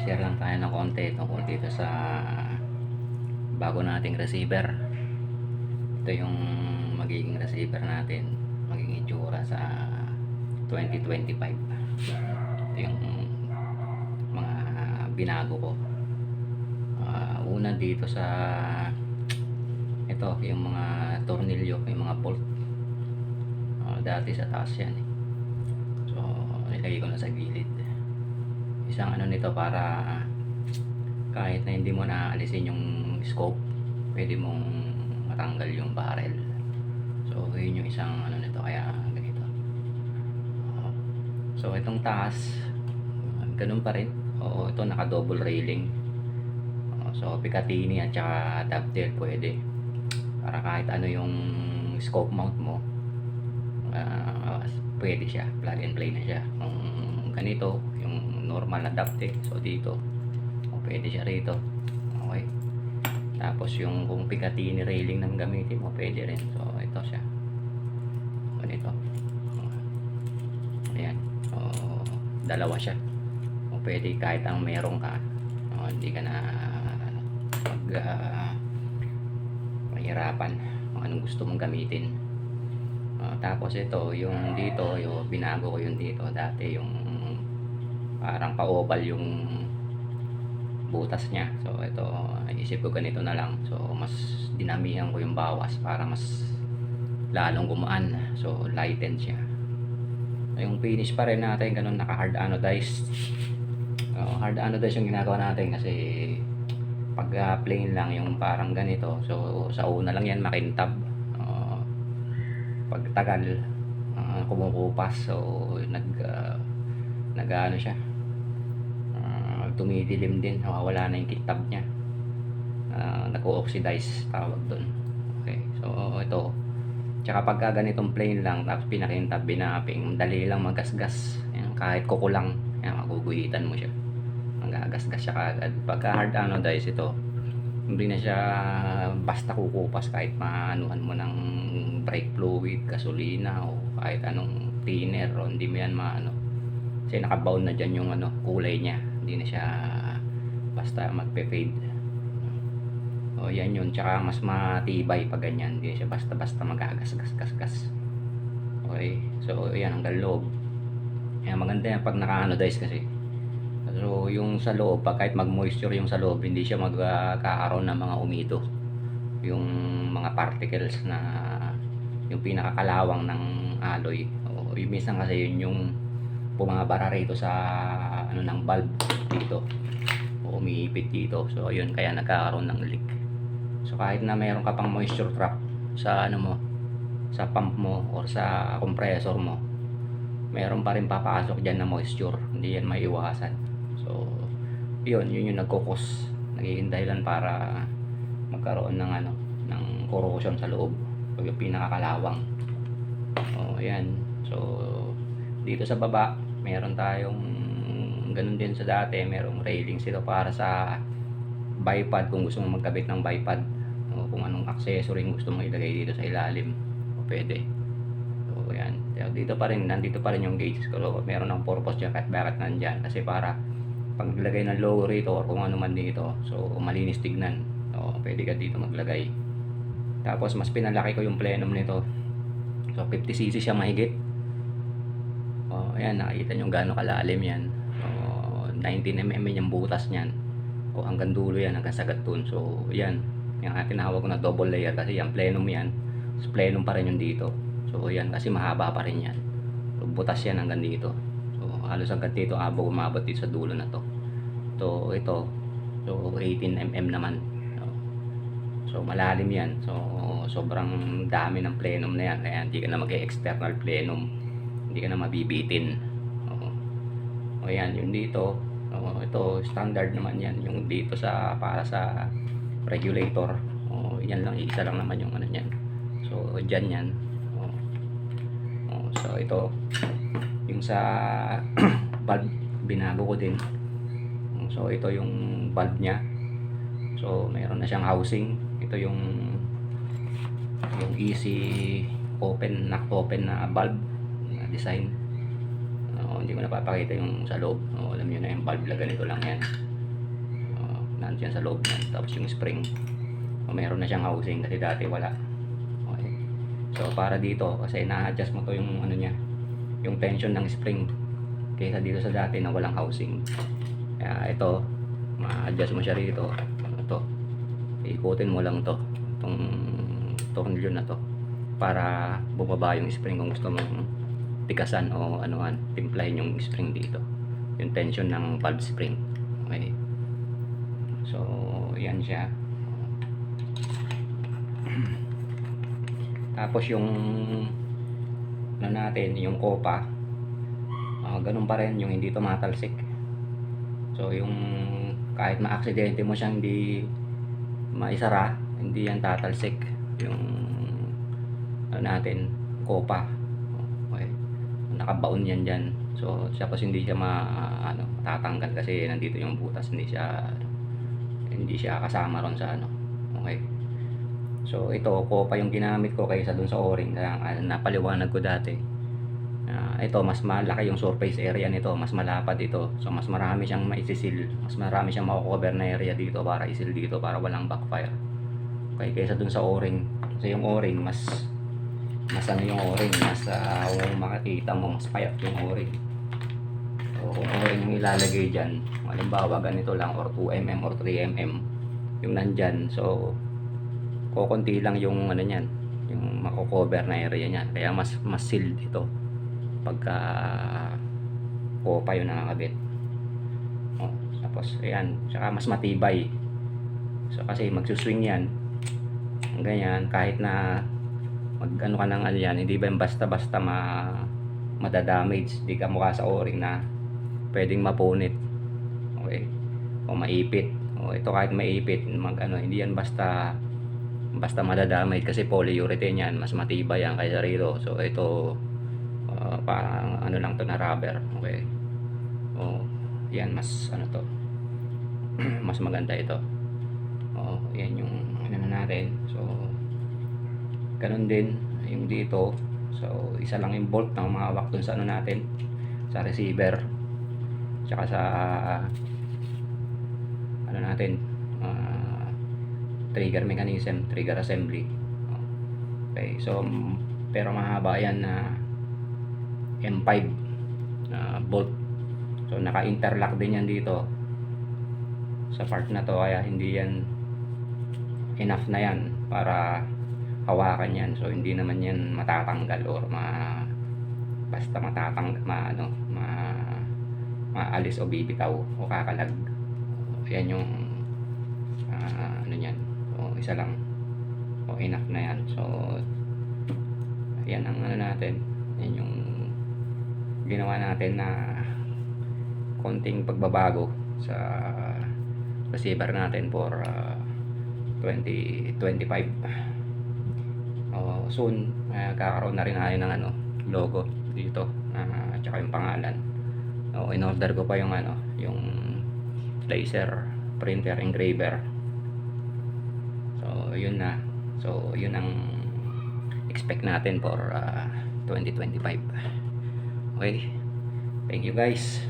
Mag-share lang tayo ng konti tungkol dito sa bago nating receiver. Ito yung magiging receiver natin. Magiging itsura sa 2025. Ito yung mga binago ko. Ah, una dito sa ito yung mga tornilyo, yung mga bolt. Ah, dati sa taas yan eh. So, nilagay ko na sa gilid. Isang ano nito para kahit na hindi mo na alisin yung scope, pwede mong matanggal yung barrel. So, yun yung isang ano nito, kaya ganito. So, itong taas, ganun pa rin. Oo, ito naka-double railing. Oo, so, Picatinny at saka dovetail pwede. Para kahit ano yung scope mount mo, ah, pwede siya plug and play na siya kung ganito yung normal na dovetail so dito. O pwede siya rito. Okay. Tapos yung kung Picatinny railing nang gamitin mo pwede rin. So ito siya. Ganito. Ayan. So dalawa siya. O pwede kahit ang meron ka o, hindi ka na mag ah, mahirapan kung anong gusto mong gamitin. Ah, tapos ito, yung dito, yung binago ko yung dito. Dati yung parang pa-oval yung butas niya. So ito, isip ko ganito na lang. So mas dinamihan ko yung bawas para mas lalong gumaan. So lighten siya. Yung finish pa rin natin, ganun naka hard anodized. Oh, hard anodized yung ginagawa natin kasi pag ah, plain lang yung parang ganito. So sa una lang yan makintab. Oh, pagtagal uh, kumukupas so nag uh, nag ano siya uh, tumidilim din. Nawawala na yung kitab niya. Uh, nag-oxidize tawag doon okay so ito. Tsaka pagka ganitong plain lang tapos pinakintab binaping dali lang magasgas. Yan, kahit kuko lang yan, maguguhitan mo siya. Magagasgas siya kagad pagka hard anodize ito hindi na siya basta kukupas kahit maanuhan mo ng brake fluid, gasolina o kahit anong thinner o hindi mo yan maano. Kasi nakabound na dyan yung ano, kulay niya hindi na siya basta magpe-fade. O yan yun. Tsaka mas matibay pag ganyan. Hindi siya basta basta magagasgas-gasgas. Okay? So yan ang loob. Yan maganda yan pag naka-anodize kasi. So, yung sa loob, pag kahit mag-moisture yung sa loob, hindi siya magkakaroon ng mga umido. Yung mga particles na yung pinakakalawang ng alloy. O, yung minsan kasi yun yung bumabara rito sa ano ng valve dito. Umiipit dito. So, yun kaya nagkakaroon ng leak. So, kahit na mayroon ka pang moisture trap sa ano mo, sa pump mo or sa compressor mo, meron pa rin papasok dyan na moisture. Hindi yan maiwasan. So, yun, yun yung nagkukos. Nagiging dahilan para magkaroon ng ano, ng corrosion sa loob. Pag yung pinakakalawang. O, yan. So, dito sa baba, meron tayong ganun din sa dati, merong railings ito para sa bipod kung gusto mo magkabit ng bipod o kung anong accessory gusto mo ilagay dito sa ilalim o pwede. So yan dito pa rin nandito pa rin yung gauges ko. Meron ng purpose dyan kahit bakit nandyan. Kasi para paglagay ng logo rito or kung ano man dito so malinis tignan. So pwede ka dito maglagay. Tapos mas pinalaki ko yung plenum nito. So 50cc siya mahigit ayan nakikita nyo gaano kalalim yan so 19mm yung butas niyan o hanggang dulo yan hanggang sa gatun so yan yung tinawag ko na double layer kasi yung plenum yan so plenum pa rin yung dito so yan kasi mahaba pa rin yan so butas yan hanggang dito So, halos hanggang dito abo umabot dito sa dulo na to. So, ito. So, 18mm naman. So malalim yan. So, sobrang dami ng plenum na yan. Kaya hindi ka na mag-external plenum. Hindi ka na mabibitin. O, o yan, yung dito. O, ito, standard naman yan. Yung dito sa, para sa regulator. O, yan lang, isa lang naman yung ano yan. So, dyan yan. O, o, so, ito, yung sa valve binago ko din so ito yung valve niya so meron na siyang housing ito yung yung easy open knock open na valve design Uh, hindi ko na napapakita yung sa loob. O, alam nyo na yung valve ganito lang yan. O, nandiyan sa loob yan. Tapos yung spring. O, meron na siyang housing kasi dati wala. Okay. So para dito, kasi na-adjust mo to yung ano niya, yung tension ng spring. Kaysa dito sa dati na walang housing. Kaya ito, ma-adjust mo siya rito. Ano to? Ikutin mo lang to. Itong tornilyo na to. Para bumaba yung spring kung gusto mong tikasan o anuhan, timplahin yung spring dito. Yung tension ng valve spring. Okay. So, yan siya. Tapos yung ano natin, yung kopa, ah, ganun pa rin yung hindi tumatalsik. So yung kahit ma-aksidente mo siyang hindi maisara, hindi yan tatalsik. Yung ano natin, kopa. Nakabaon yan dyan. So tapos hindi siya ma ano, tatanggal kasi nandito yung butas, hindi siya hindi siya kasama ron sa ano. Okay. So ito, kopa yung ginamit ko kaysa dun sa o-ring. Kaya nga, napaliwanag ko dati. Ah, ito, mas malaki yung surface area nito. Mas malapad ito. So mas marami siyang maisisil. Mas marami siyang makukover na area dito para isil dito para walang backfire. Okay, kaysa dun sa o-ring. Kasi yung o-ring, mas mas ano yung o-ring. Mas uh, makikita mo, mas payat yung o-ring. So kung o-ring yung ilalagay dyan, halimbawa ganito lang or 2mm or 3mm yung nandyan. So kukunti lang yung ano niyan, yung mako-cover na area niyan. Kaya mas mas sealed ito pagka kopa yung nakakabit. Oh, tapos ayan, saka mas matibay. So kasi magsuswing yan. Ganyan kahit na mag ano ka ng ano yan, hindi ba yung basta-basta ma madadamage, di ka mukha sa o-ring na pwedeng mapunit. Okay? O maipit. O ito kahit maipit, mag ano, hindi yan basta basta madadamay kasi polyurethane yan. Mas matibay yan kaysa rito. So ito uh, parang ano lang to na rubber. Okay? Oh yan mas ano to. Mas maganda ito. Oh yan yung ano na natin. So ganun din yung dito so isa lang yung bolt na umawak dun sa ano natin sa receiver tsaka sa ano natin ah, trigger mechanism, trigger assembly. Okay, so pero mahaba yan na M5 na bolt. So naka-interlock din yan dito sa part na to kaya hindi yan enough na yan para hawakan yan. So hindi naman yan matatanggal or ma basta matatang ma ano ma maalis o bibitaw o kakalag. Yan yung ah, ano yan. O isa lang. O enough na yan. So yan ang ano natin. Yan yung ginawa natin na konting pagbabago sa receiver natin for uh, 2025 o soon uh, kakaroon na rin tayo ng ano logo dito uh, tsaka yung pangalan o in order ko pa yung ano yung laser printer engraver So, yun na. So, yun ang expect natin for uh, 2025. Okay. Thank you guys.